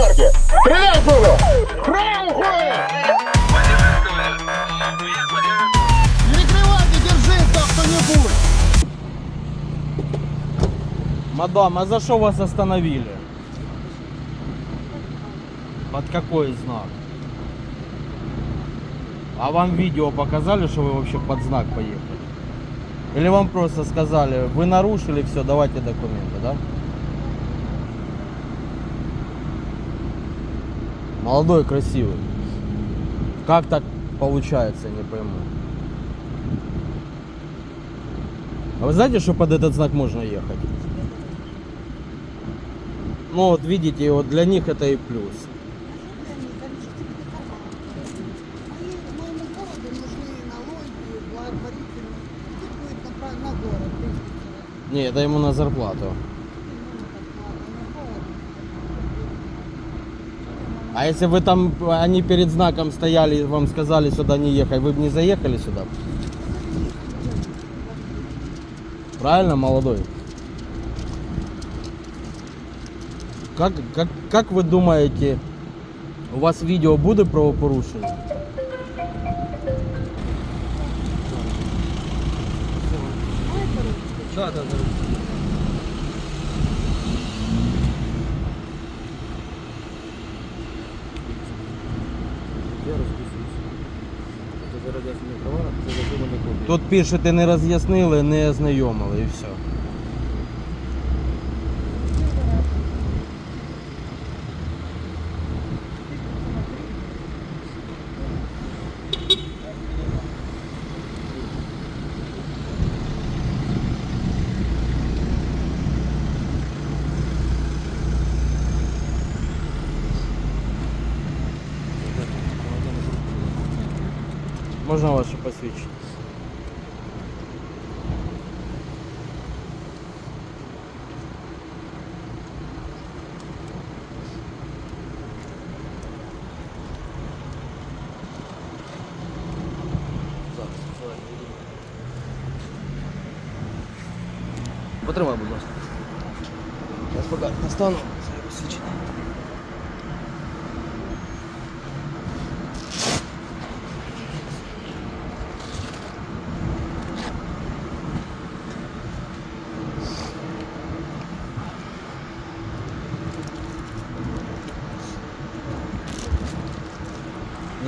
четверки! Стреляй оттуда! Храм уходит! Перекрывайте, держи там кто-нибудь! Мадам, а за что вас остановили? Под какой знак? А вам видео показали, что вы вообще под знак поехали? Или вам просто сказали, вы нарушили, все, давайте документы, да? Молодой, красивый. Как так получается, не пойму. А вы знаете, что под этот знак можно ехать? Ну вот видите, вот для них это и плюс. Не, это ему на зарплату. А если вы там, они перед знаком стояли, вам сказали сюда не ехать, вы бы не заехали сюда? Правильно, молодой? Как, как, как вы думаете, у вас відео буде правопорушення? Да, да, да. Тут пишете, не роз'яснили, не ознайомили і все. Можна ваше посвідчення? Потримай, будь ласка. Я поки настану своє посвідчення.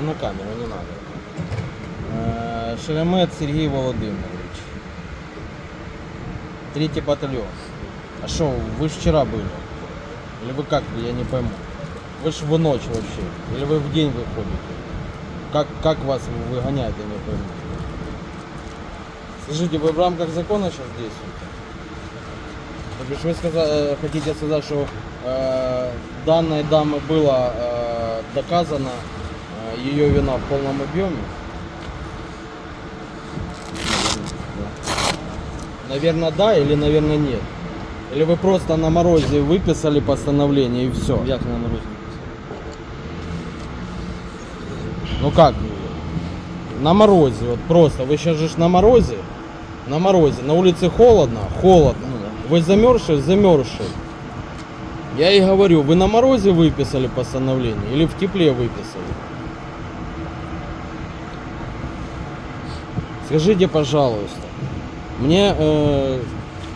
Не на камеру, не надо. Шеремет Сергей Володимирович. Третий батальон. А что, вы вчера были? Или вы как, я не пойму. Вы ж в ночь вообще. Или вы в день выходите? Как, как вас выгоняют, я не пойму. Скажите, вы в рамках закона сейчас действуете? То бишь вы сказа- э, хотите сказать, что э, данной дамы было э, доказано ее вина в полном объеме? Наверное, да или, наверное, нет. Или вы просто на морозе выписали постановление и все? Як на морозі? Ну как? На морозе, вот просто. Вы сейчас же ж на морозе. На морозе. На улице холодно? Холодно. Ну Вы замерзшие? Замерзшие. Я и говорю, вы на морозе выписали постановление или в тепле выписали? Скажите, пожалуйста, мне э,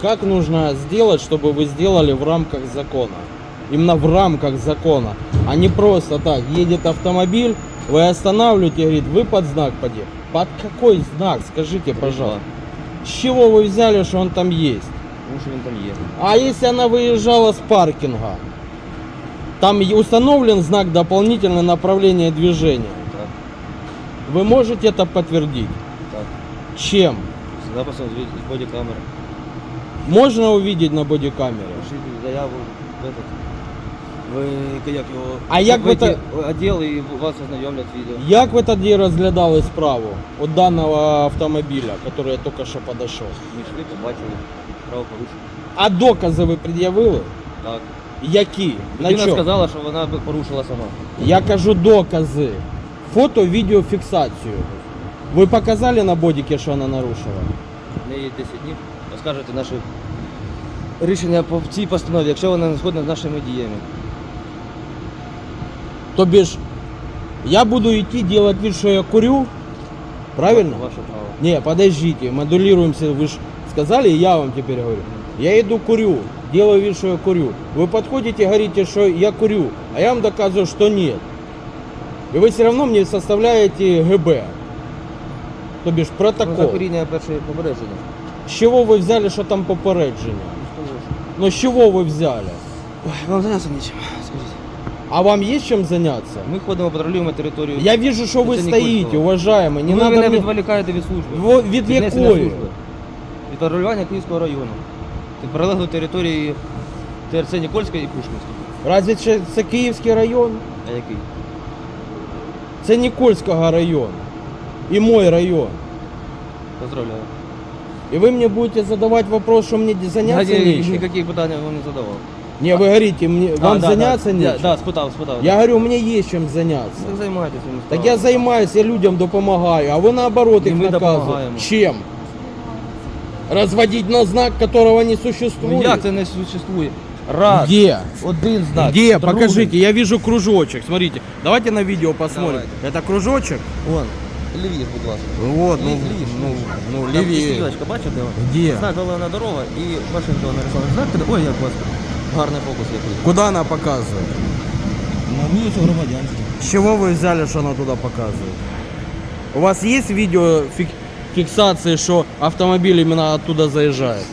как нужно сделать, чтобы вы сделали в рамках закона? Именно в рамках закона, а не просто так. Едет автомобиль, вы останавливаете, говорит, вы под знак поди. Под какой знак? Скажите, пожалуйста. С чего вы взяли, что он там есть? Тому що він там є. А если она выезжала с паркинга? Там установлен знак дополнительное направление движения. Так, Вы можете это подтвердить? так. Чем? З записом з бодікамери. Можно увидеть на бодикамере? Пишіть заяву в этот. Ви як його А як ви вийти в відділ і вас ознайомлять відео. Як ви тоді розглядали справу от данного автомобіля, который я только що подошел? Ми йшли, побачили правопорушення. А докази ви пред'явили? Так. Які? На Людина чому? сказала, що вона би порушила сама. Я кажу докази. Фото, відеофіксацію. Ви показали на бодіки, що вона нарушила? В неї 10 днів. Оскаржити наше рішення по цій постанові, якщо вона не згодна з нашими діями. То бишь, я буду идти делать вид, что я курю, правильно? Ваше право. Не, подождите, модулируемся, вы же сказали, и я вам теперь говорю. Я иду курю, делаю вид, что я курю. Вы подходите и говорите, что я курю, а я вам доказываю, что нет. И вы все равно мне составляете ГБ. То бишь Ну, протокол. за куріння перше попередження. З чого ви взяли, що там попередження? Ну з чого ви взяли? Ой, вам зайнятися нічим, скажіть. А вам є чим зайнятися? Ми ходимо, патрулюємо територію. Я вижу, що ви Це стоїте. Не ви надо мене мне... відволікаєте від служби. Во- від несення якої? служби. Від патрулювання Київського району. Від прилеглої території ТРЦ Нікольська і Пушкінська. Разве це, це Київський район? А який? Це Нікольського район. І мой район. Поздравляю. І ви мені будете задавати вопрос, що мені заняться Я нечем? ніяких питань вам не задавав. Не, ви говорите, мені, вам А, да, заняться да, нечем? Да, да, спитав, спитав. Я говорю, у мене є чим заняться. Так займайтеся. своїми Так я справами. займаюся, я людям допомагаю, а ви наоборот І їх ми наказуєте. допомагаємо. Чим? Разводить на знак, которого не существует? Ну як це не существує? Раз. Где? Один знак. Где? другий. Покажите, я вижу кружочек. Смотрите, давайте на видео посмотрим. Давайте. Это кружочек? Вон. Лівіше, будь ласка. Вот, ну, Лівіше. ну, ну, Там левее. стрілочка, бачите? Где? Знак головна дорога і машинка нарисована. Знаєте, ой, як у вас гарний фокус який. Куда она показывает? На вулицю громадянську. С чего вы взяли, что она туда показывает? У вас есть видео фик- фиксации, что автомобиль именно оттуда заезжает?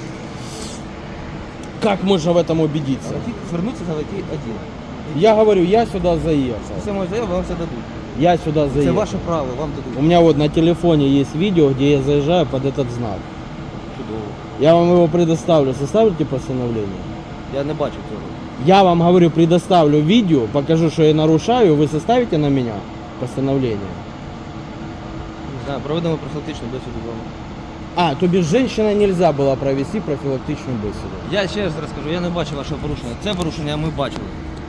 Как можно в этом убедиться? Звернутися на який один. Я говорю, я сюда заехал. Це моя заява, вам все дадуть. Я сюда Це заехал. ваше право, вам У дадуть. меня вот на телефоне есть видео, где я заезжаю под этот знак. Чудово. Я вам его предоставлю. Составите постановление? Я не бачу цього. Я вам говорю, предоставлю видео, покажу, что я нарушаю, вы составите на меня постановление. Не знаю, проведемо профілактичну бесіду з вами. А, то без женщины нельзя было провести профилактичную беседу. Я ще раз розкажу, я не бачу вашого порушення. Це порушення ми бачили.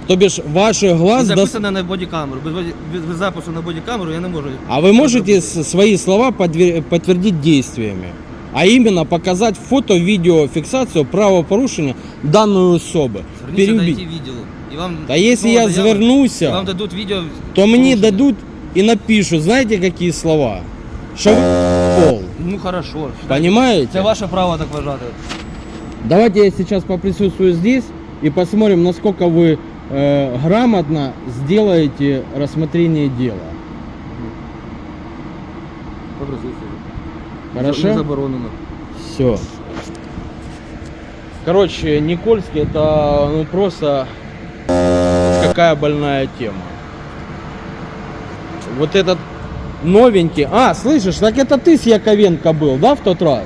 То бишь ваши глаз... дос- Записане на бодікамеру. Без, боді- без, без запису на бодікамеру я не можу. А вы можете с- свои слова подвер- подтвердить действиями? А именно показать фото-видео фиксацию правопорушения данной особи. Зверніться на Переубить. ті відділу. І вам Та якщо знову я заява, звернуся, і вам дадуть відео. То мне порушення. дадут и напишут, знаете, какие слова? Что вы пол. Ну хорошо. Понимаете? Це ваше право так вважати. Давайте я сейчас поприсутствую здесь и посмотрим, насколько вы э, грамотно сделаете рассмотрение дела. Не Хорошо? заборонено. Все. Короче, Никольский это ну просто какая больная тема. Вот этот новенький. А, слышишь, так это ты с Яковенко был, да, в тот раз?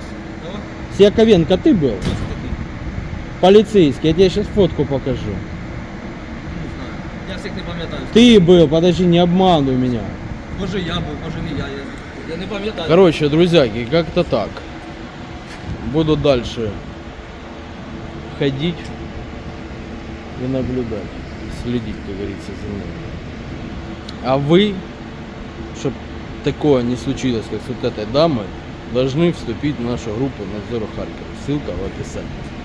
С Яковенко ты был? Полицейский, я тебе сейчас фотку покажу. Всіх не пам'ятаю. Ты был, подожди, не обманывай меня. Може я був, може не я. Я, я не пам'ятаю. Короче, друзьяки, как-то так. Буду дальше ходить и наблюдать, следить, как говорится, за мной. А вы, чтобы такое не случилось, как с вот этой дамой, должны вступить в нашу группу Надзора Харькова. Ссылка в описании.